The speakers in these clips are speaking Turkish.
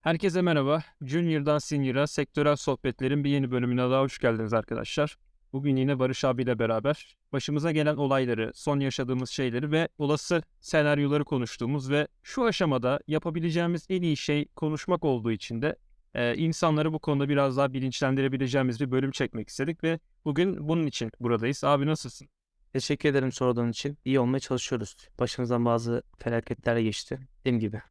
Herkese merhaba. Junior'dan Senior'a sektörel sohbetlerin bir yeni bölümüne daha hoş geldiniz arkadaşlar. Bugün yine Barış abiyle beraber başımıza gelen olayları, son yaşadığımız şeyleri ve olası senaryoları konuştuğumuz ve şu aşamada yapabileceğimiz en iyi şey konuşmak olduğu için de e, insanları bu konuda biraz daha bilinçlendirebileceğimiz bir bölüm çekmek istedik ve bugün bunun için buradayız. Abi nasılsın? Teşekkür ederim sorduğun için. İyi olmaya çalışıyoruz. Başımızdan bazı felaketler geçti. Dediğim gibi.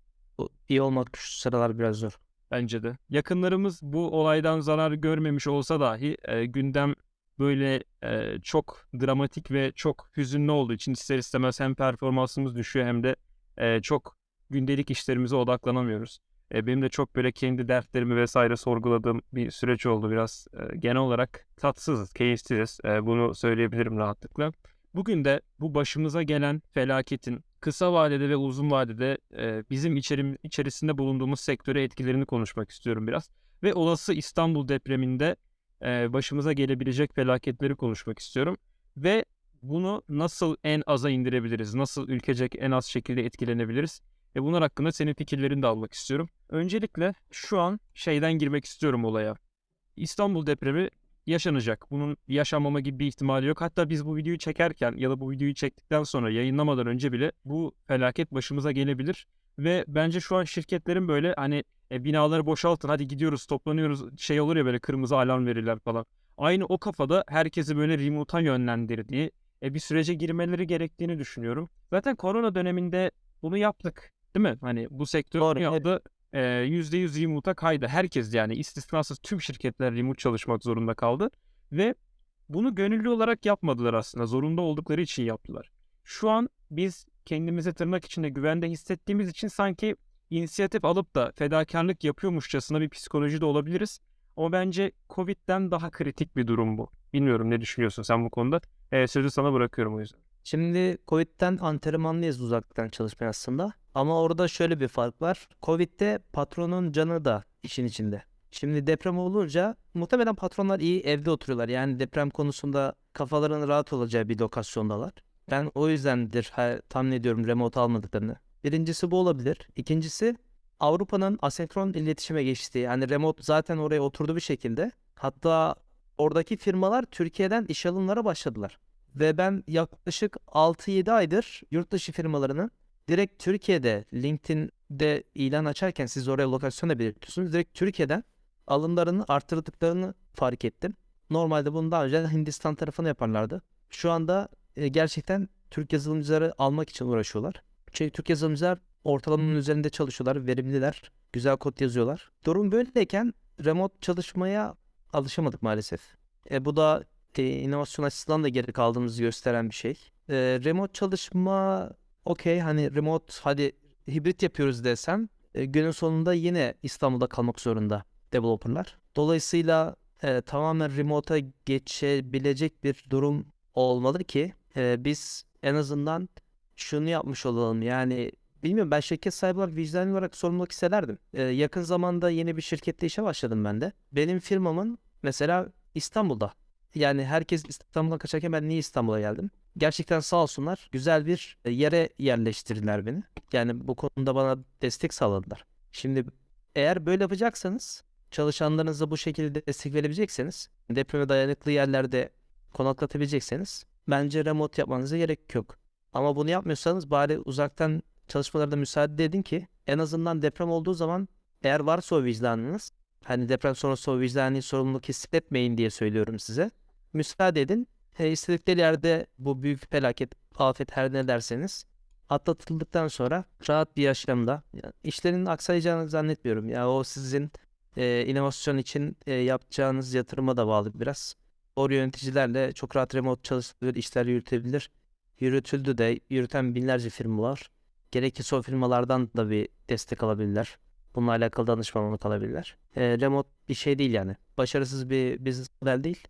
İyi olmak şu sıralar biraz zor. Bence de. Yakınlarımız bu olaydan zarar görmemiş olsa dahi e, gündem böyle e, çok dramatik ve çok hüzünlü olduğu için ister istemez hem performansımız düşüyor hem de e, çok gündelik işlerimize odaklanamıyoruz. E, benim de çok böyle kendi dertlerimi vesaire sorguladığım bir süreç oldu biraz. E, genel olarak tatsızız, keyifsiziz. E, bunu söyleyebilirim rahatlıkla. Bugün de bu başımıza gelen felaketin kısa vadede ve uzun vadede e, bizim içerim, içerisinde bulunduğumuz sektöre etkilerini konuşmak istiyorum biraz. Ve olası İstanbul depreminde e, başımıza gelebilecek felaketleri konuşmak istiyorum. Ve bunu nasıl en aza indirebiliriz? Nasıl ülkecek en az şekilde etkilenebiliriz? E bunlar hakkında senin fikirlerini de almak istiyorum. Öncelikle şu an şeyden girmek istiyorum olaya. İstanbul depremi yaşanacak. Bunun yaşanmama gibi bir ihtimali yok. Hatta biz bu videoyu çekerken ya da bu videoyu çektikten sonra yayınlamadan önce bile bu felaket başımıza gelebilir. Ve bence şu an şirketlerin böyle hani e, binaları boşaltın hadi gidiyoruz toplanıyoruz şey olur ya böyle kırmızı alarm verirler falan. Aynı o kafada herkesi böyle remote'a yönlendirdiği e, bir sürece girmeleri gerektiğini düşünüyorum. Zaten korona döneminde bunu yaptık değil mi? Hani bu sektör Doğru, yaptı. E, %100 remote'a kaydı. Herkes yani istisnasız tüm şirketler remote çalışmak zorunda kaldı. Ve bunu gönüllü olarak yapmadılar aslında. Zorunda oldukları için yaptılar. Şu an biz kendimizi tırnak içinde güvende hissettiğimiz için sanki inisiyatif alıp da fedakarlık yapıyormuşçasına bir psikolojide olabiliriz. Ama bence Covid'den daha kritik bir durum bu. Bilmiyorum ne düşünüyorsun sen bu konuda. E, sözü sana bırakıyorum o yüzden. Şimdi Covid'den antrenmanlıyız uzaktan çalışmaya aslında. Ama orada şöyle bir fark var. Covid'de patronun canı da işin içinde. Şimdi deprem olunca muhtemelen patronlar iyi evde oturuyorlar. Yani deprem konusunda kafaların rahat olacağı bir lokasyondalar. Ben o yüzdendir tahmin ediyorum remote almadıklarını. Birincisi bu olabilir. İkincisi Avrupa'nın asenkron iletişime geçtiği. Yani remote zaten oraya oturdu bir şekilde. Hatta oradaki firmalar Türkiye'den iş alımlara başladılar. Ve ben yaklaşık 6-7 aydır yurt dışı firmalarının direkt Türkiye'de LinkedIn'de ilan açarken siz oraya lokasyon da belirtiyorsunuz. Direkt Türkiye'den alımlarını arttırdıklarını fark ettim. Normalde bunu daha önce Hindistan tarafına yaparlardı. Şu anda e, gerçekten Türk yazılımcıları almak için uğraşıyorlar. Çünkü Türk yazılımcılar ortalamanın üzerinde çalışıyorlar, verimliler, güzel kod yazıyorlar. Durum böyleyken remote çalışmaya alışamadık maalesef. E, bu da e, inovasyon açısından da geri kaldığımızı gösteren bir şey. E, remote çalışma okey hani remote hadi hibrit yapıyoruz desem e, günün sonunda yine İstanbul'da kalmak zorunda developerlar. Dolayısıyla e, tamamen remote'a geçebilecek bir durum olmalı ki e, biz en azından şunu yapmış olalım. Yani bilmiyorum ben şirket sahibi olarak vicdani olarak sorumluluk hissederdim. E, yakın zamanda yeni bir şirkette işe başladım ben de. Benim firmamın mesela İstanbul'da. Yani herkes İstanbul'dan kaçarken ben niye İstanbul'a geldim? Gerçekten sağ olsunlar güzel bir e, yere yerleştirdiler beni. Yani bu konuda bana destek sağladılar. Şimdi eğer böyle yapacaksanız çalışanlarınıza bu şekilde destek verebilecekseniz depreme dayanıklı yerlerde konaklatabilecekseniz bence remote yapmanıza gerek yok. Ama bunu yapmıyorsanız bari uzaktan çalışmalarda müsaade edin ki en azından deprem olduğu zaman eğer varsa o vicdanınız hani deprem sonrası o vicdani sorumluluk hissetmeyin diye söylüyorum size. Müsaade edin. E, istedikleri yerde bu büyük felaket, afet her ne derseniz atlatıldıktan sonra rahat bir yaşamda yani işlerin aksayacağını zannetmiyorum. Ya o sizin e, inovasyon için e, yapacağınız yatırıma da bağlı biraz. Doğru yöneticilerle çok rahat remote çalışılır, işler yürütebilir. Yürütüldü de yürüten binlerce firma var. Gerekirse o firmalardan da bir destek alabilirler. Bununla alakalı danışmanlık alabilirler. E, remote bir şey değil yani. Başarısız bir business model değil.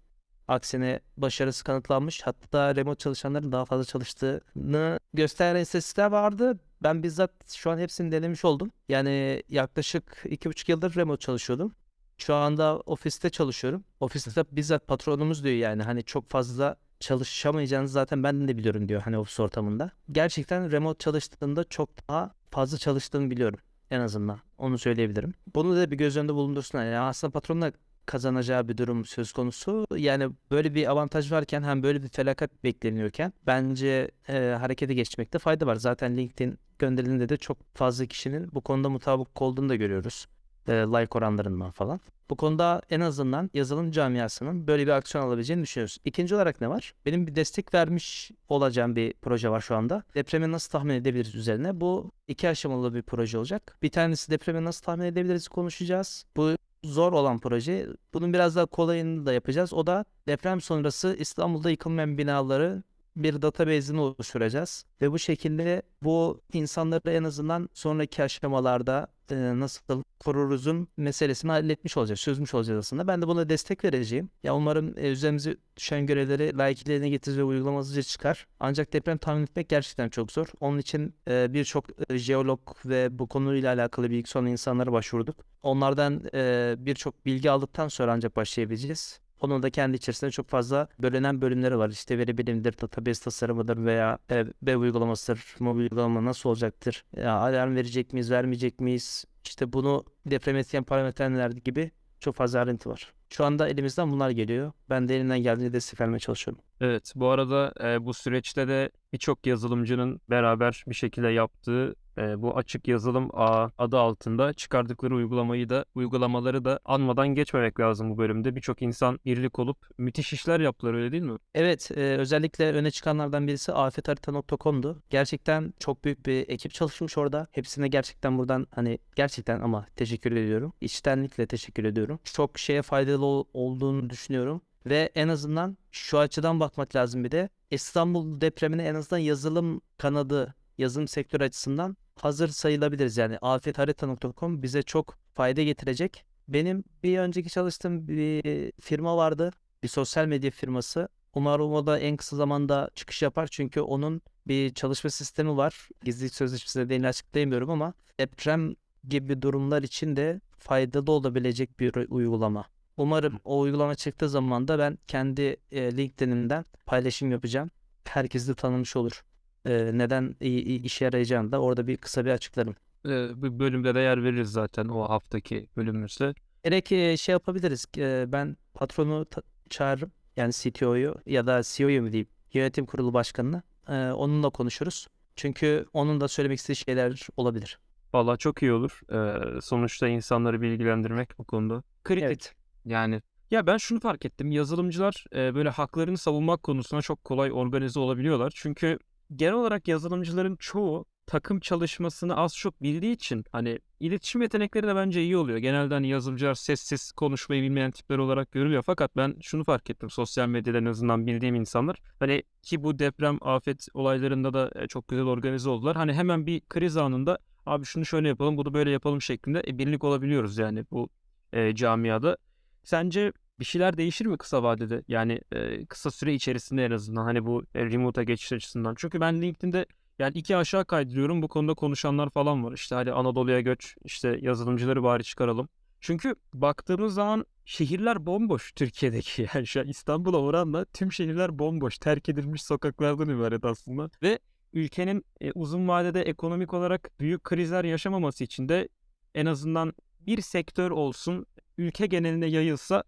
Aksine başarısı kanıtlanmış. Hatta remote çalışanların daha fazla çalıştığını gösteren istatistikler vardı. Ben bizzat şu an hepsini denemiş oldum. Yani yaklaşık iki buçuk yıldır remote çalışıyordum. Şu anda ofiste çalışıyorum. Ofiste bizzat patronumuz diyor yani hani çok fazla çalışamayacağınızı zaten ben de biliyorum diyor hani ofis ortamında. Gerçekten remote çalıştığında çok daha fazla çalıştığını biliyorum. en azından. Onu söyleyebilirim. Bunu da bir göz önünde bulundursunlar. Yani aslında patronun da kazanacağı bir durum söz konusu. Yani böyle bir avantaj varken hem böyle bir felaket bekleniyorken bence e, harekete geçmekte fayda var. Zaten LinkedIn gönderilinde de çok fazla kişinin bu konuda mutabık olduğunu da görüyoruz. E, like oranlarından falan. Bu konuda en azından yazılım camiasının böyle bir aksiyon alabileceğini düşünüyoruz. İkinci olarak ne var? Benim bir destek vermiş olacağım bir proje var şu anda. Depremi nasıl tahmin edebiliriz üzerine. Bu iki aşamalı bir proje olacak. Bir tanesi depremi nasıl tahmin edebiliriz konuşacağız. Bu zor olan proje. Bunun biraz daha kolayını da yapacağız. O da deprem sonrası İstanbul'da yıkılmayan binaları bir database'ini oluşturacağız. Ve bu şekilde bu insanları en azından sonraki aşamalarda e, nasıl koruruzun meselesini halletmiş olacağız, çözmüş olacağız aslında. Ben de buna destek vereceğim. Ya umarım e, üzerimize düşen görevleri layıkıyla yerine getirir ve uygulamasıca çıkar. Ancak deprem tahmin etmek gerçekten çok zor. Onun için e, birçok e, jeolog ve bu konuyla alakalı bilgisi olan insanlara başvurduk. Onlardan e, birçok bilgi aldıktan sonra ancak başlayabileceğiz. Onun da kendi içerisinde çok fazla bölünen bölümleri var. İşte veri bilimdir, database tasarımıdır veya web uygulamasıdır, mobil uygulama nasıl olacaktır? Ya, alarm verecek miyiz, vermeyecek miyiz? İşte bunu deprem etken parametreler gibi çok fazla ayrıntı var. Şu anda elimizden bunlar geliyor. Ben de elimden geldiğince destek vermeye çalışıyorum. Evet, bu arada e, bu süreçte de birçok yazılımcının beraber bir şekilde yaptığı e, bu açık yazılım adı altında çıkardıkları uygulamayı da uygulamaları da anmadan geçmemek lazım bu bölümde. Birçok insan birlik olup müthiş işler yaptılar öyle değil mi? Evet, e, özellikle öne çıkanlardan birisi afetharita.com'du. Gerçekten çok büyük bir ekip çalışmış orada. Hepsine gerçekten buradan hani gerçekten ama teşekkür ediyorum. İçtenlikle teşekkür ediyorum. Çok şeye faydalı ol- olduğunu düşünüyorum. Ve en azından şu açıdan bakmak lazım bir de. İstanbul depremine en azından yazılım kanadı, yazılım sektörü açısından hazır sayılabiliriz. Yani afetharita.com bize çok fayda getirecek. Benim bir önceki çalıştığım bir firma vardı. Bir sosyal medya firması. Umarım o da en kısa zamanda çıkış yapar. Çünkü onun bir çalışma sistemi var. Gizlilik sözleşmesi nedeniyle açıklayamıyorum ama deprem gibi durumlar için de faydalı olabilecek bir uygulama. Umarım o uygulama çıktığı zaman da ben kendi e, LinkedIn'imden paylaşım yapacağım. Herkes de tanımış olur. E, neden iyi, işe yarayacağını da orada bir kısa bir açıklarım. E, bu bölümde de yer veririz zaten o haftaki bölümümüzde. Gerek e, şey yapabiliriz. e, Ben patronu ta- çağırırım. Yani CTO'yu ya da CEO'yu mu diyeyim. Yönetim kurulu başkanını. E, onunla konuşuruz. Çünkü onun da söylemek istediği şeyler olabilir. Valla çok iyi olur. E, sonuçta insanları bilgilendirmek bu konuda. Kritik. Evet. Yani ya ben şunu fark ettim. Yazılımcılar e, böyle haklarını savunmak konusunda çok kolay organize olabiliyorlar. Çünkü genel olarak yazılımcıların çoğu takım çalışmasını az çok bildiği için hani iletişim yetenekleri de bence iyi oluyor. Genelde hani yazılımcılar sessiz konuşmayı bilmeyen tipler olarak görülüyor. Fakat ben şunu fark ettim sosyal medyada en azından bildiğim insanlar. Hani ki bu deprem afet olaylarında da e, çok güzel organize oldular. Hani hemen bir kriz anında abi şunu şöyle yapalım bunu böyle yapalım şeklinde e, birlik olabiliyoruz yani bu e, camiada. Sence bir şeyler değişir mi kısa vadede? Yani e, kısa süre içerisinde en azından hani bu e, remote'a geçiş açısından. Çünkü ben LinkedIn'de yani iki aşağı kaydırıyorum bu konuda konuşanlar falan var. İşte hadi Anadolu'ya göç, işte yazılımcıları bari çıkaralım. Çünkü baktığımız zaman şehirler bomboş Türkiye'deki. Yani şu an İstanbul'a oranla tüm şehirler bomboş. Terk edilmiş sokaklardan ibaret aslında. Ve ülkenin e, uzun vadede ekonomik olarak büyük krizler yaşamaması için de en azından bir sektör olsun ülke geneline yayılsa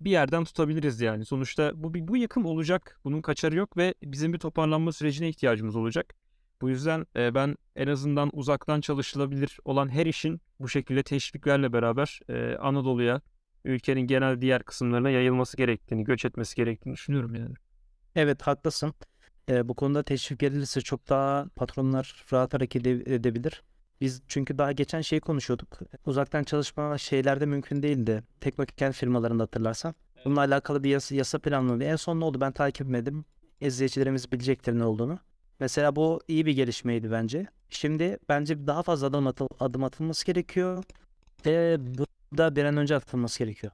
bir yerden tutabiliriz yani. Sonuçta bu bu yıkım olacak. Bunun kaçarı yok ve bizim bir toparlanma sürecine ihtiyacımız olacak. Bu yüzden e, ben en azından uzaktan çalışılabilir olan her işin bu şekilde teşviklerle beraber e, Anadolu'ya, ülkenin genel diğer kısımlarına yayılması gerektiğini, göç etmesi gerektiğini düşünüyorum yani. Evet haklısın. E, bu konuda teşvik verilirse çok daha patronlar rahat hareket ede- edebilir. Biz çünkü daha geçen şey konuşuyorduk. Uzaktan çalışma şeylerde mümkün değildi. Teknoken firmalarında hatırlarsan. Bununla alakalı bir yasa, yasa planlandı. En son ne oldu ben takip etmedim. İzleyicilerimiz bilecektir ne olduğunu. Mesela bu iyi bir gelişmeydi bence. Şimdi bence daha fazla adım, atıl, adım atılması gerekiyor. Ve bu da bir an önce atılması gerekiyor.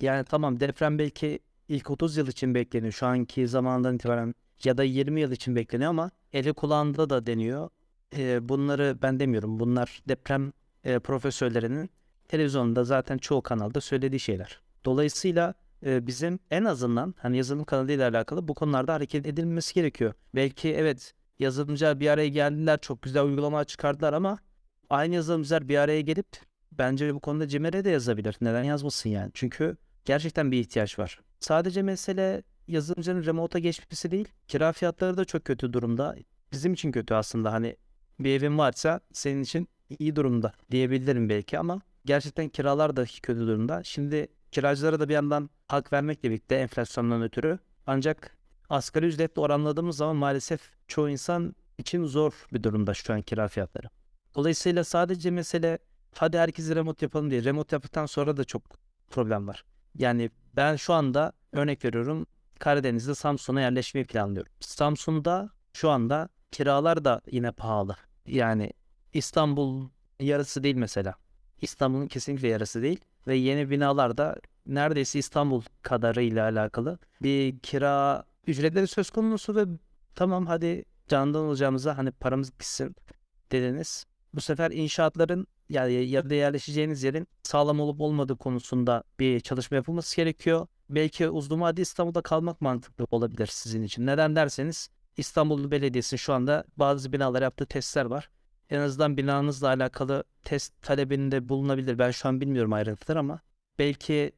Yani tamam deprem belki ilk 30 yıl için bekleniyor. Şu anki zamandan itibaren ya da 20 yıl için bekleniyor ama eli kulağında da deniyor. Ee, bunları ben demiyorum. Bunlar deprem e, profesörlerinin televizyonda zaten çoğu kanalda söylediği şeyler. Dolayısıyla e, bizim en azından hani yazılım kanalıyla alakalı bu konularda hareket edilmesi gerekiyor. Belki evet yazılımcılar bir araya geldiler çok güzel uygulama çıkardılar ama aynı yazılımcılar bir araya gelip bence bu konuda CİMER'e de yazabilir. Neden yazmasın yani? Çünkü gerçekten bir ihtiyaç var. Sadece mesele yazılımcının remote'a geçmesi değil. Kira fiyatları da çok kötü durumda. Bizim için kötü aslında. Hani bir evin varsa senin için iyi durumda diyebilirim belki ama gerçekten kiralar da kötü durumda. Şimdi kiracılara da bir yandan hak vermekle birlikte enflasyondan ötürü ancak asgari ücretle oranladığımız zaman maalesef çoğu insan için zor bir durumda şu an kira fiyatları. Dolayısıyla sadece mesele hadi herkesi remote yapalım diye. Remote yaptıktan sonra da çok problem var. Yani ben şu anda örnek veriyorum Karadeniz'de Samsun'a yerleşmeyi planlıyorum. Samsun'da şu anda kiralar da yine pahalı. Yani İstanbul yarısı değil mesela. İstanbul'un kesinlikle yarısı değil. Ve yeni binalarda neredeyse İstanbul kadarıyla alakalı bir kira ücretleri söz konusu ve tamam hadi candan olacağımıza hani paramız gitsin dediniz. Bu sefer inşaatların yani ya da yerleşeceğiniz yerin sağlam olup olmadığı konusunda bir çalışma yapılması gerekiyor. Belki uzun vade İstanbul'da kalmak mantıklı olabilir sizin için. Neden derseniz İstanbul Belediyesi'nin şu anda bazı binalara yaptığı testler var. En azından binanızla alakalı test talebinde bulunabilir. Ben şu an bilmiyorum ayrıntılar ama belki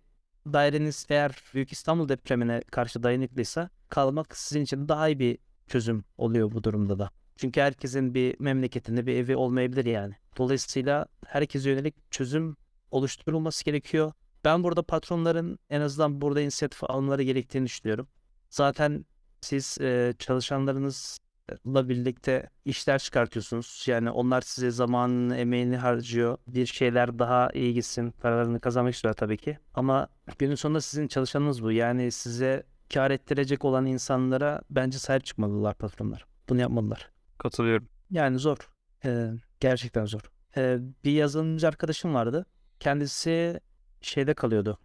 daireniz eğer Büyük İstanbul depremine karşı dayanıklıysa kalmak sizin için daha iyi bir çözüm oluyor bu durumda da. Çünkü herkesin bir memleketinde bir evi olmayabilir yani. Dolayısıyla herkese yönelik çözüm oluşturulması gerekiyor. Ben burada patronların en azından burada inisiyatif almaları gerektiğini düşünüyorum. Zaten siz e, çalışanlarınızla birlikte işler çıkartıyorsunuz. Yani onlar size zamanını, emeğini harcıyor. Bir şeyler daha iyi gitsin. Paralarını kazanmak istiyor tabii ki. Ama günün sonunda sizin çalışanınız bu. Yani size kar ettirecek olan insanlara bence sahip çıkmalılar patronlar. Bunu yapmalılar. Katılıyorum. Yani zor. Ee, gerçekten zor. Ee, bir yazılımcı arkadaşım vardı. Kendisi şeyde kalıyordu.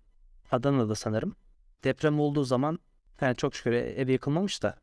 Adana'da sanırım. Deprem olduğu zaman yani çok şükür e- evi yıkılmamış da.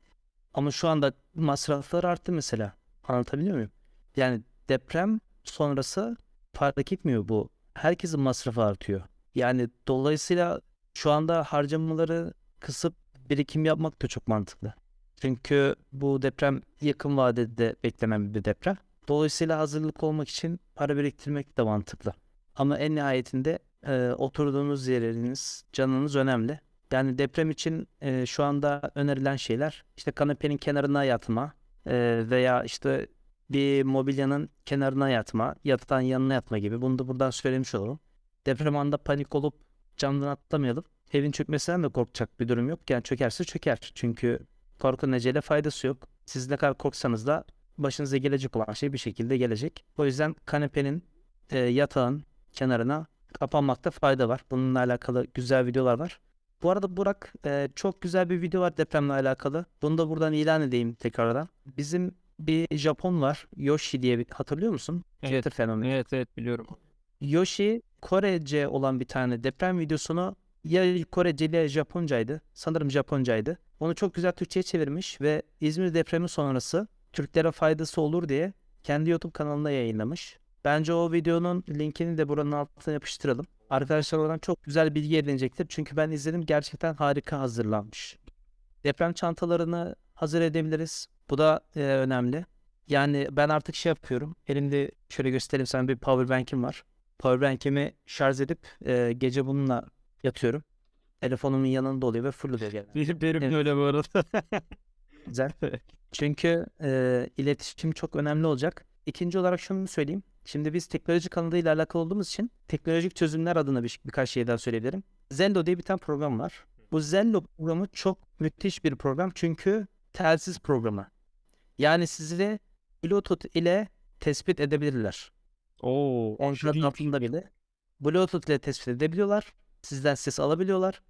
Ama şu anda masraflar arttı mesela. Anlatabiliyor muyum? Yani deprem sonrası fark etmiyor bu. Herkesin masrafı artıyor. Yani dolayısıyla şu anda harcamaları kısıp birikim yapmak da çok mantıklı. Çünkü bu deprem yakın vadede beklenen bir deprem. Dolayısıyla hazırlık olmak için para biriktirmek de mantıklı. Ama en nihayetinde e, oturduğunuz yeriniz, canınız önemli. Yani deprem için e, şu anda önerilen şeyler işte kanepenin kenarına yatma e, veya işte bir mobilyanın kenarına yatma, yatağın yanına yatma gibi. Bunu da buradan söylemiş olalım. Deprem anda panik olup camdan atlamayalım. Evin çökmesinden de korkacak bir durum yok. Yani çökerse çöker. Çünkü korkunun ecele faydası yok. Siz ne kadar korksanız da başınıza gelecek olan şey bir şekilde gelecek. O yüzden kanepenin, e, yatağın kenarına kapanmakta fayda var. Bununla alakalı güzel videolar var. Bu arada Burak e, çok güzel bir video var depremle alakalı. Bunu da buradan ilan edeyim tekrardan. Bizim bir Japon var. Yoshi diye bir hatırlıyor musun? Evet. Twitter fenomeni. Evet evet biliyorum. Yoshi Korece olan bir tane deprem videosunu ya Korece ya Japoncaydı. Sanırım Japoncaydı. Onu çok güzel Türkçe'ye çevirmiş ve İzmir depremi sonrası Türklere faydası olur diye kendi YouTube kanalında yayınlamış. Bence o videonun linkini de buranın altına yapıştıralım. Arkadaşlar oradan çok güzel bilgi edinecektir. Çünkü ben izledim gerçekten harika hazırlanmış. Deprem çantalarını hazır edebiliriz. Bu da e, önemli. Yani ben artık şey yapıyorum. Elimde şöyle göstereyim sana bir power bank'im var. Power bank'imi şarj edip e, gece bununla yatıyorum. Telefonumun yanında oluyor ve full oluyor genelde. Benim, benim Evet. öyle bu arada. Güzel. Çünkü e, iletişim çok önemli olacak. İkinci olarak şunu söyleyeyim. Şimdi biz teknoloji kanalıyla alakalı olduğumuz için teknolojik çözümler adına bir, birkaç şey daha söyleyebilirim. Zello diye bir tane program var. Bu Zello programı çok müthiş bir program çünkü telsiz programı. Yani sizi Bluetooth ile tespit edebilirler. Oo, iyi. altında bile. Bluetooth ile tespit edebiliyorlar. Sizden ses alabiliyorlar.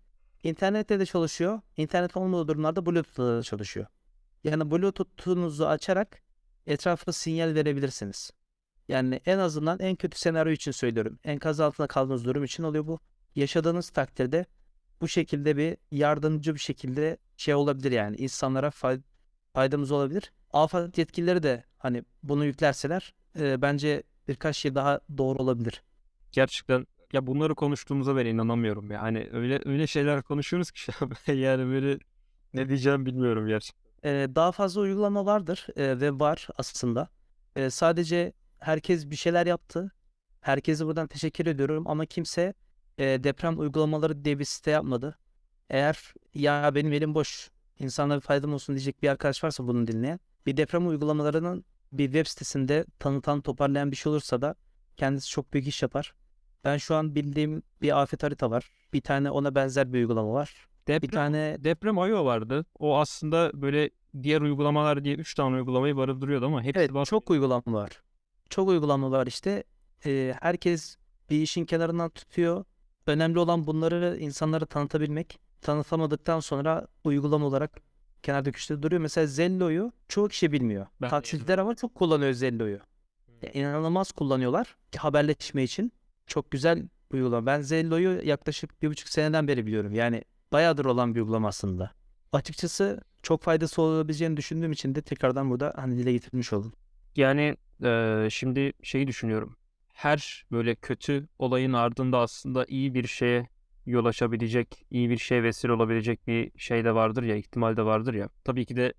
İnternette de çalışıyor. İnternet olmadığı durumlarda Bluetooth'la da çalışıyor. Yani Bluetooth'unuzu açarak etrafa sinyal verebilirsiniz. Yani en azından en kötü senaryo için söylüyorum. Enkaz altında kaldığınız durum için oluyor bu. Yaşadığınız takdirde bu şekilde bir yardımcı bir şekilde şey olabilir yani insanlara fay- faydamız olabilir. AFAD yetkilileri de hani bunu yüklerseler e, bence birkaç şey daha doğru olabilir. Gerçekten ya bunları konuştuğumuza ben inanamıyorum ya. Hani öyle öyle şeyler konuşuyoruz ki yani böyle ne diyeceğim bilmiyorum gerçekten. Ee, daha fazla uygulama vardır e, ve var aslında. E, sadece herkes bir şeyler yaptı. Herkese buradan teşekkür ediyorum ama kimse e, deprem uygulamaları diye bir site yapmadı. Eğer ya benim elim boş, insanlara bir faydam olsun diyecek bir arkadaş varsa bunu dinleyen, bir deprem uygulamalarının bir web sitesinde tanıtan, toparlayan bir şey olursa da kendisi çok büyük iş yapar. Ben şu an bildiğim bir afet harita var. Bir tane ona benzer bir uygulama var. Bir Deprem, tane deprem IO vardı. O aslında böyle diğer uygulamalar diye 3 tane uygulamayı barındırıyordu ama hepsi Evet, var. çok uygulama var. Çok uygulama var işte. Ee, herkes bir işin kenarından tutuyor. Önemli olan bunları insanlara tanıtabilmek. Tanıtamadıktan sonra uygulama olarak kenarda köşede duruyor. Mesela Zello'yu çoğu kişi bilmiyor. Ben de Taksiciler ama çok kullanıyor Zello'yu. Ya, inanılmaz kullanıyorlar haberleşme için. Çok güzel bir uygulama. Ben Zello'yu yaklaşık bir buçuk seneden beri biliyorum. Yani bayağıdır olan bir uygulama aslında. Açıkçası çok faydası olabileceğini düşündüğüm için de tekrardan burada hani dile getirmiş oldum. Yani eee, şimdi şeyi düşünüyorum. Her böyle kötü olayın ardında aslında iyi bir şeye yol açabilecek, iyi bir şeye vesile olabilecek bir şey de vardır ya, ihtimal de vardır ya. Tabii ki de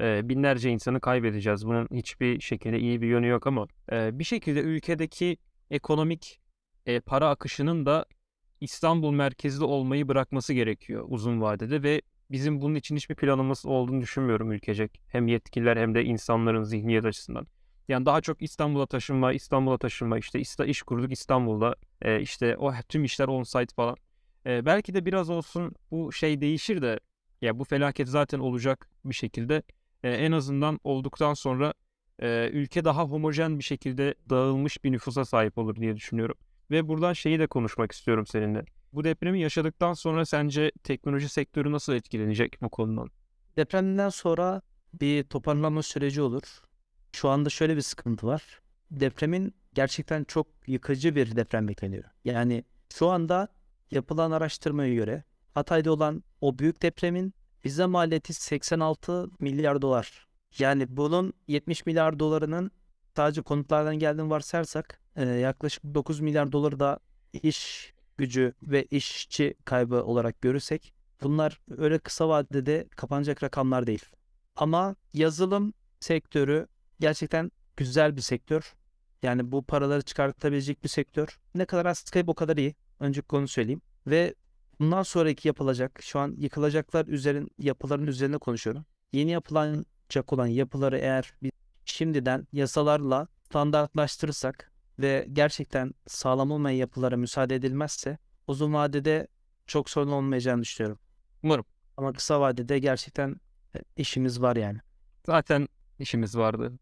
eee, binlerce insanı kaybedeceğiz. Bunun hiçbir şekilde iyi bir yönü yok ama eee, bir şekilde ülkedeki ekonomik eee, para akışının da İstanbul merkezli olmayı bırakması gerekiyor uzun vadede ve bizim bunun için hiçbir planımız olduğunu düşünmüyorum ülkecek. Hem yetkililer hem de insanların zihniyet açısından. Yani daha çok İstanbul'a taşınma, İstanbul'a taşınma, işte iş kurduk İstanbul'da, e, işte o tüm işler on-site falan. E, belki de biraz olsun bu şey değişir de, ya bu felaket zaten olacak bir şekilde. E, en azından olduktan sonra e, ülke daha homojen bir şekilde dağılmış bir nüfusa sahip olur diye düşünüyorum. Ve buradan şeyi de konuşmak istiyorum seninle. Bu depremi yaşadıktan sonra sence teknoloji sektörü nasıl etkilenecek bu konudan? Depremden sonra bir toparlanma süreci olur. Şu anda şöyle bir sıkıntı var. Depremin gerçekten çok yıkıcı bir deprem bekleniyor. Yani şu anda yapılan araştırmaya göre Hatay'da olan o büyük depremin bize maliyeti 86 milyar dolar. Yani bunun 70 milyar dolarının sadece konutlardan geldiğini varsayarsak e, yaklaşık 9 milyar doları da iş gücü ve işçi kaybı olarak görürsek bunlar öyle kısa vadede kapanacak rakamlar değil. Ama yazılım sektörü gerçekten güzel bir sektör. Yani bu paraları çıkartabilecek bir sektör. Ne kadar az kayıp o kadar iyi. Önce konu söyleyeyim. Ve bundan sonraki yapılacak, şu an yıkılacaklar üzerin yapıların üzerine konuşuyorum. Yeni yapılacak olan yapıları eğer biz şimdiden yasalarla standartlaştırırsak ve gerçekten sağlam olmayan yapılara müsaade edilmezse uzun vadede çok sorun olmayacağını düşünüyorum. Umarım. Ama kısa vadede gerçekten e, işimiz var yani. Zaten işimiz vardı.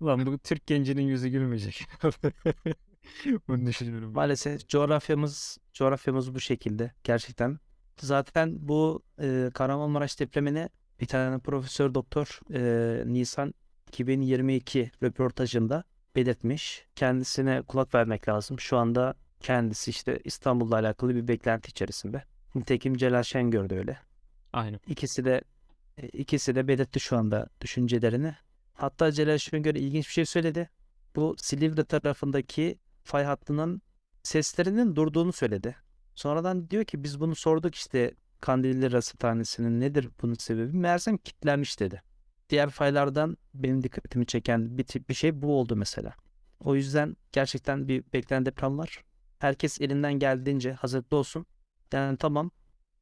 Ulan bu Türk gencinin yüzü gülmeyecek. Bunu düşünüyorum. Maalesef coğrafyamız coğrafyamız bu şekilde gerçekten. Zaten bu e, Kahramanmaraş depremini bir tane profesör doktor e, Nisan 2022 röportajında belirtmiş. Kendisine kulak vermek lazım. Şu anda kendisi işte İstanbul'la alakalı bir beklenti içerisinde. Nitekim Celal Şengör de öyle. Aynen. İkisi de e, ikisi de belirtti şu anda düşüncelerini. Hatta Celal Şengör ilginç bir şey söyledi. Bu Silivri tarafındaki fay hattının seslerinin durduğunu söyledi. Sonradan diyor ki biz bunu sorduk işte Kandilli Rasathanesi'nin nedir bunun sebebi? Meğersem kilitlenmiş dedi. Diğer faylardan benim dikkatimi çeken bir bir şey bu oldu mesela. O yüzden gerçekten bir beklenen deprem var. Herkes elinden geldiğince hazırlıklı olsun. Yani tamam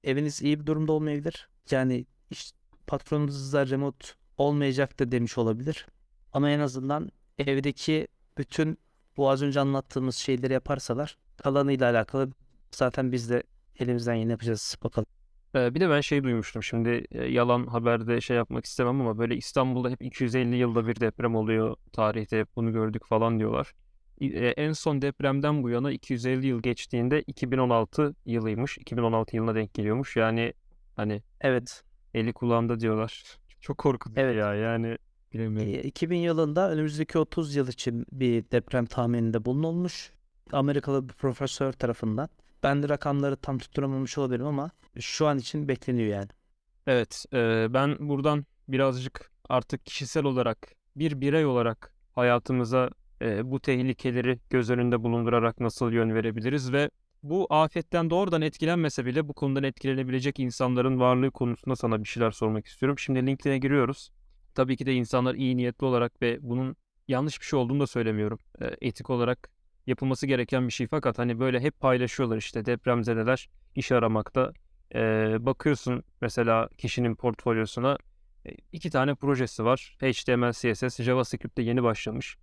eviniz iyi bir durumda olmayabilir. Yani iş, patronunuzda remote olmayacak da demiş olabilir. Ama en azından evdeki bütün bu az önce anlattığımız şeyleri yaparsalar kalanıyla alakalı zaten biz de elimizden yeni yapacağız. Bakalım. Ee, bir de ben şey duymuştum şimdi e, yalan haberde şey yapmak istemem ama böyle İstanbul'da hep 250 yılda bir deprem oluyor tarihte hep bunu gördük falan diyorlar. E, En son depremden bu yana 250 yıl geçtiğinde 2016 yılıymış. 2016 yılına denk geliyormuş. Yani hani Evet. eli kulağında diyorlar. Çok korkutucu Evet. ya yani bilemiyorum. E, 2000 yılında önümüzdeki 30 yıl için bir deprem tahmininde bulunulmuş. Amerikalı bir profesör tarafından. Ben de rakamları tam tutturamamış olabilirim ama şu an için bekleniyor yani. Evet, e, ben buradan birazcık artık kişisel olarak bir birey olarak hayatımıza e, bu tehlikeleri göz önünde bulundurarak nasıl yön verebiliriz ve bu afetten doğrudan etkilenmese bile bu konudan etkilenebilecek insanların varlığı konusunda sana bir şeyler sormak istiyorum. Şimdi LinkedIn'e giriyoruz. Tabii ki de insanlar iyi niyetli olarak ve bunun yanlış bir şey olduğunu da söylemiyorum. E, etik olarak yapılması gereken bir şey fakat hani böyle hep paylaşıyorlar işte depremzedeler iş aramakta. E, bakıyorsun mesela kişinin portfolyosuna e, iki tane projesi var. HTML, CSS, JavaScript'te yeni başlamış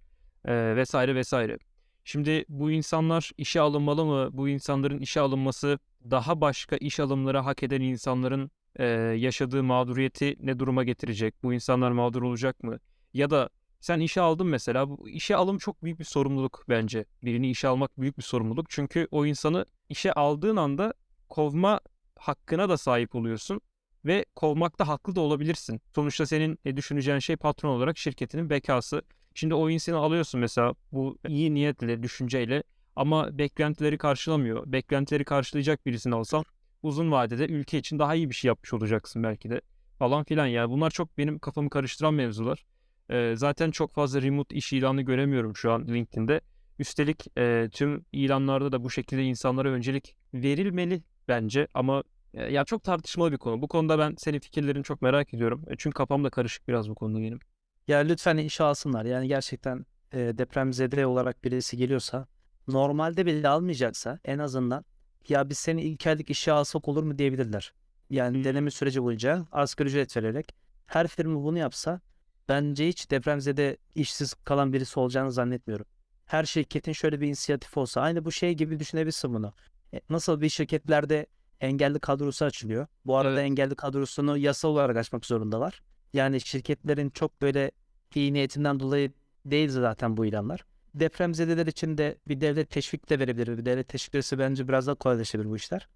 e, vesaire vesaire. Şimdi bu insanlar işe alınmalı mı? Bu insanların işe alınması daha başka iş alımları hak eden insanların e, yaşadığı mağduriyeti ne duruma getirecek? Bu insanlar mağdur olacak mı? Ya da sen işe aldın mesela. Bu işe alım çok büyük bir sorumluluk bence. Birini işe almak büyük bir sorumluluk. Çünkü o insanı işe aldığın anda kovma hakkına da sahip oluyorsun ve kovmakta haklı da olabilirsin. Sonuçta senin e, düşüneceğin şey patron olarak şirketinin bekası. Şimdi o insanı alıyorsun mesela bu iyi niyetle, düşünceyle ama beklentileri karşılamıyor. Beklentileri karşılayacak birisini alsan uzun vadede ülke için daha iyi bir şey yapmış olacaksın belki de falan filan. Yani bunlar çok benim kafamı karıştıran mevzular. Ee, zaten çok fazla remote iş ilanı göremiyorum şu an LinkedIn'de. Üstelik e, tüm ilanlarda da bu şekilde insanlara öncelik verilmeli bence ama e, ya çok tartışmalı bir konu. Bu konuda ben senin fikirlerini çok merak ediyorum. E, çünkü kafam da karışık biraz bu konuda benim. Ya lütfen işe alsınlar. Yani gerçekten e, depremzede olarak birisi geliyorsa normalde bile almayacaksa en azından ya biz seni ilk aylık işe alsak olur mu diyebilirler. Yani deneme süreci boyunca asgari ücret vererek her firma bunu yapsa bence hiç depremzede işsiz kalan birisi olacağını zannetmiyorum. Her şirketin şöyle bir inisiyatif olsa aynı bu şey gibi düşünebilirsin bunu. E, Nasıl bir şirketlerde engelli kadrosu açılıyor. Bu arada Evet. engelli kadrosunu yasal olarak açmak zorundalar. Yani şirketlerin çok böyle iyi niyetinden dolayı değil zaten bu ilanlar. Depremzedeler için de bir devlet teşvik de verebilir. Bir devlet teşvik verirse bence biraz daha kolaylaşabilir bu işler.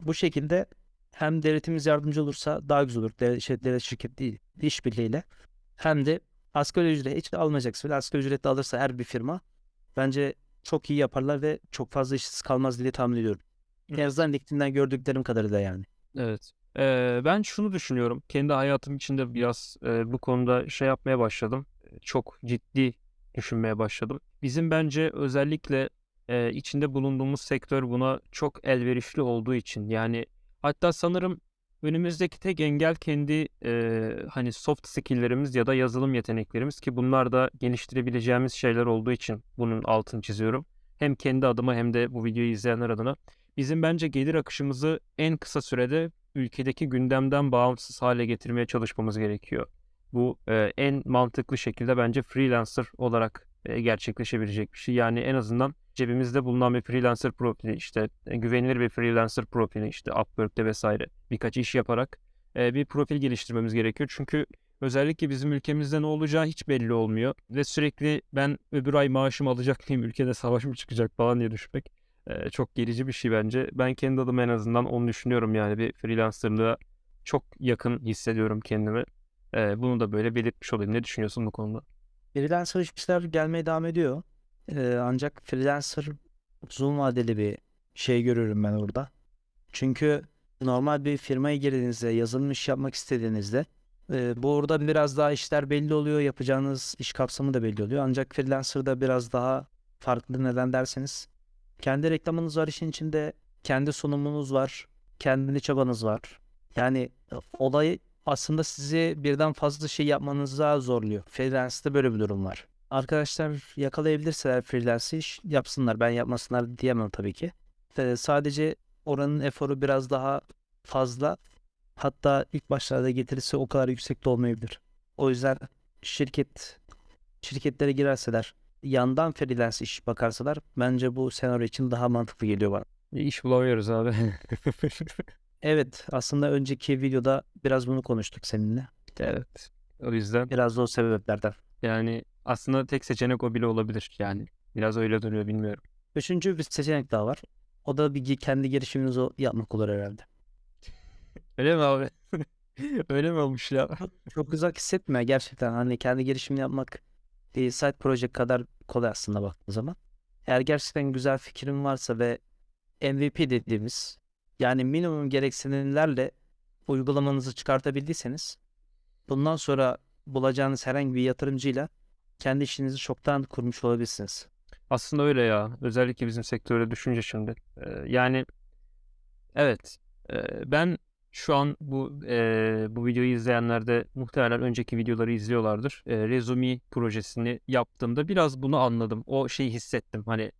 Bu şekilde hem devletimiz yardımcı olursa daha güzel olur. Devlet, şey, devlet şirket değil, işbirliğiyle. Hem de asgari ücret hiç almayacaksa bile asgari ücretle alırsa her bir firma bence çok iyi yaparlar ve çok fazla işsiz kalmaz diye tahmin ediyorum. En azından LinkedIn'den gördüklerim kadarıyla yani. Evet. Ee, ben şunu düşünüyorum. Kendi hayatım içinde biraz e, bu konuda şey yapmaya başladım. Çok ciddi düşünmeye başladım. Bizim bence özellikle e, içinde bulunduğumuz sektör buna çok elverişli olduğu için yani hatta sanırım önümüzdeki tek engel kendi e, hani soft skill'lerimiz ya da yazılım yeteneklerimiz ki bunlar da geliştirebileceğimiz şeyler olduğu için bunun altını çiziyorum. Hem kendi adıma hem de bu videoyu izleyenler adına. Bizim bence gelir akışımızı en kısa sürede ülkedeki gündemden bağımsız hale getirmeye çalışmamız gerekiyor. Bu e, en mantıklı şekilde bence freelancer olarak e, gerçekleşebilecek bir şey. Yani en azından cebimizde bulunan bir freelancer profili, işte e, güvenilir bir freelancer profili, işte Upwork'te vesaire birkaç iş yaparak e, bir profil geliştirmemiz gerekiyor. Çünkü özellikle bizim ülkemizde ne olacağı hiç belli olmuyor ve sürekli ben öbür ay maaşımı alacak mıyım, ülkede savaş mı çıkacak falan diye düşünmek çok gerici bir şey bence. Ben kendi adıma en azından onu düşünüyorum yani bir freelancerlığa çok yakın hissediyorum kendimi. Bunu da böyle belirtmiş olayım. Ne düşünüyorsun bu konuda? Freelancer işler gelmeye devam ediyor. Ancak freelancer uzun vadeli bir şey görüyorum ben orada. Çünkü normal bir firmaya girdiğinizde, yazılım iş yapmak istediğinizde e, bu orada biraz daha işler belli oluyor. Yapacağınız iş kapsamı da belli oluyor. Ancak freelancer'da biraz daha farklı neden derseniz kendi reklamınız var işin içinde, kendi sunumunuz var, kendi çabanız var. Yani e, olay aslında sizi birden fazla şey yapmanıza zorluyor. Freelance'de böyle bir durum var. Arkadaşlar yakalayabilirseler freelance iş yapsınlar. Ben yapmasınlar diyemem tabii ki. Ee, sadece oranın eforu biraz daha fazla. Hatta ilk başlarda getirisi o kadar yüksek de olmayabilir. O yüzden şirket şirketlere girerseler yandan freelance iş bakarsalar bence bu senaryo için daha mantıklı geliyor bana. İş bulamıyoruz abi. Evet aslında önceki videoda biraz bunu konuştuk seninle. evet. O yüzden Biraz da o sebeplerden. yani aslında tek seçenek o bile olabilir yani. Biraz öyle duruyor bilmiyorum. Üçüncü bir seçenek daha var. O da bir kendi girişiminizi o- yapmak olur herhalde. Öyle mi abi? Öyle mi olmuş ya? Çok uzak hissetme gerçekten. Hani kendi girişimini yapmak bir side project kadar kolay aslında baktığın zaman. Eğer gerçekten güzel fikrin varsa ve MVP dediğimiz yani minimum gereksinimlerle uygulamanızı çıkartabildiyseniz bundan sonra bulacağınız herhangi bir yatırımcıyla kendi işinizi çoktan kurmuş olabilirsiniz. Aslında öyle ya. Özellikle bizim sektörde düşünce şimdi. Ee, yani evet. Ee, ben şu an bu eee, bu videoyu izleyenler de muhtemelen önceki videoları izliyorlardır. Eee Rezumi projesini yaptığımda biraz bunu anladım. O şeyi hissettim. Hani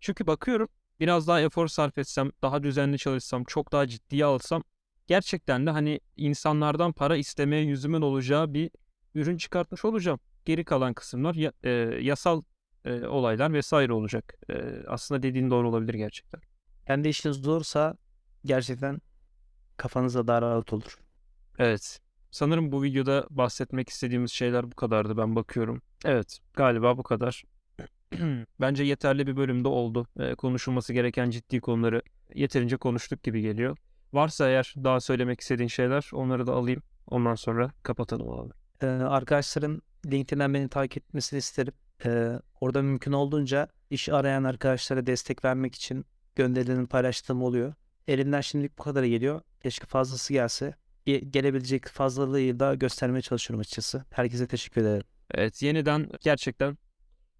çünkü bakıyorum biraz daha efor sarf etsem, daha düzenli çalışsam, çok daha ciddiye alsam gerçekten de hani insanlardan para istemeye yüzümün olacağı bir ürün çıkartmış olacağım. Geri kalan kısımlar ya- eee, yasal eee, olaylar vesaire olacak. Eee, aslında dediğin doğru olabilir gerçekten. Kendi işiniz zorsa gerçekten kafanıza daha rahat olur. Evet. Sanırım bu videoda bahsetmek istediğimiz şeyler bu kadardı. Ben bakıyorum. Evet, galiba bu kadar. Bence yeterli bir bölümde oldu. Ee, konuşulması gereken ciddi konuları yeterince konuştuk gibi geliyor. Varsa eğer daha söylemek istediğin şeyler onları da alayım. Ondan sonra kapatalım abi. Ee, arkadaşların LinkedIn'den beni takip etmesini isterim. Ee, orada mümkün olduğunca iş arayan arkadaşlara destek vermek için gönderilerini paylaştığım oluyor. Elimden şimdilik bu kadar geliyor. Keşke fazlası gelse. Ge- Gelebilecek fazlalığı da göstermeye çalışıyorum açıkçası. Herkese teşekkür ederim. Evet, yeniden gerçekten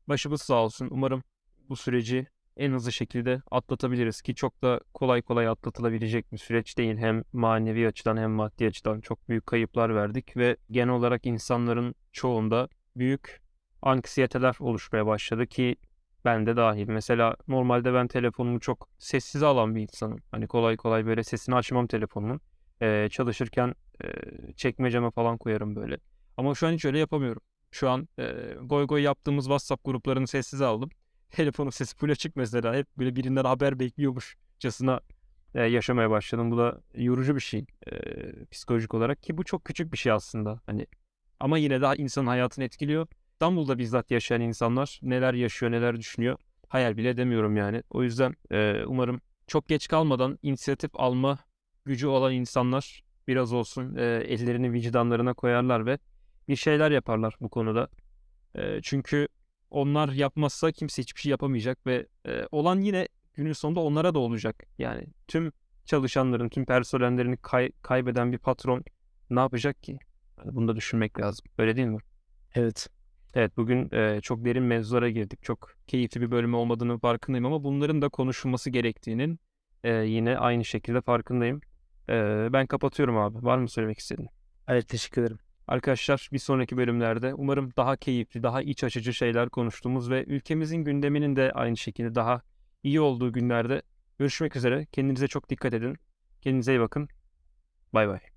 başımız sağ olsun. Umarım bu süreci en hızlı şekilde atlatabiliriz ki çok da kolay kolay atlatılabilecek bir süreç değil. Hem manevi açıdan hem maddi açıdan çok büyük kayıplar verdik ve genel olarak insanların çoğunda büyük anksiyeteler oluşmaya başladı ki ben de dahil. Mesela normalde ben telefonumu çok sessize alan bir insanım. Hani kolay kolay böyle sesini açmam telefonumun. Ee, çalışırken e, çekmeceme falan koyarım böyle. Ama şu an hiç öyle yapamıyorum. Şu an e, goy goy yaptığımız WhatsApp gruplarını sessize aldım. Telefonun sesi full açık mesela. Hep böyle birinden haber bekliyormuşçasına e, yaşamaya başladım. Bu da yorucu bir şey e, psikolojik olarak ki bu çok küçük bir şey aslında. Hani ama yine de insanın hayatını etkiliyor. İstanbul'da bizzat yaşayan insanlar neler yaşıyor, neler düşünüyor hayal bile edemiyorum yani. O yüzden e, umarım çok geç kalmadan inisiyatif alma gücü olan insanlar biraz olsun e, ellerini vicdanlarına koyarlar ve bir şeyler yaparlar bu konuda. E, çünkü onlar yapmazsa kimse hiçbir şey yapamayacak ve e, olan yine günün sonunda onlara da olacak. Yani tüm çalışanların, tüm personellerini kay- kaybeden bir patron ne yapacak ki? Yani bunu da düşünmek lazım. Öyle değil mi? Evet. Evet bugün e, çok derin mevzulara girdik. Çok keyifli bir bölüm olmadığını farkındayım ama bunların da konuşulması gerektiğinin e, yine aynı şekilde farkındayım. E, ben kapatıyorum abi. Var mı söylemek istediğin? Evet teşekkür ederim. Arkadaşlar bir sonraki bölümlerde umarım daha keyifli, daha iç açıcı şeyler konuştuğumuz ve ülkemizin gündeminin de aynı şekilde daha iyi olduğu günlerde görüşmek üzere. Kendinize çok dikkat edin. Kendinize iyi bakın. Bay bay.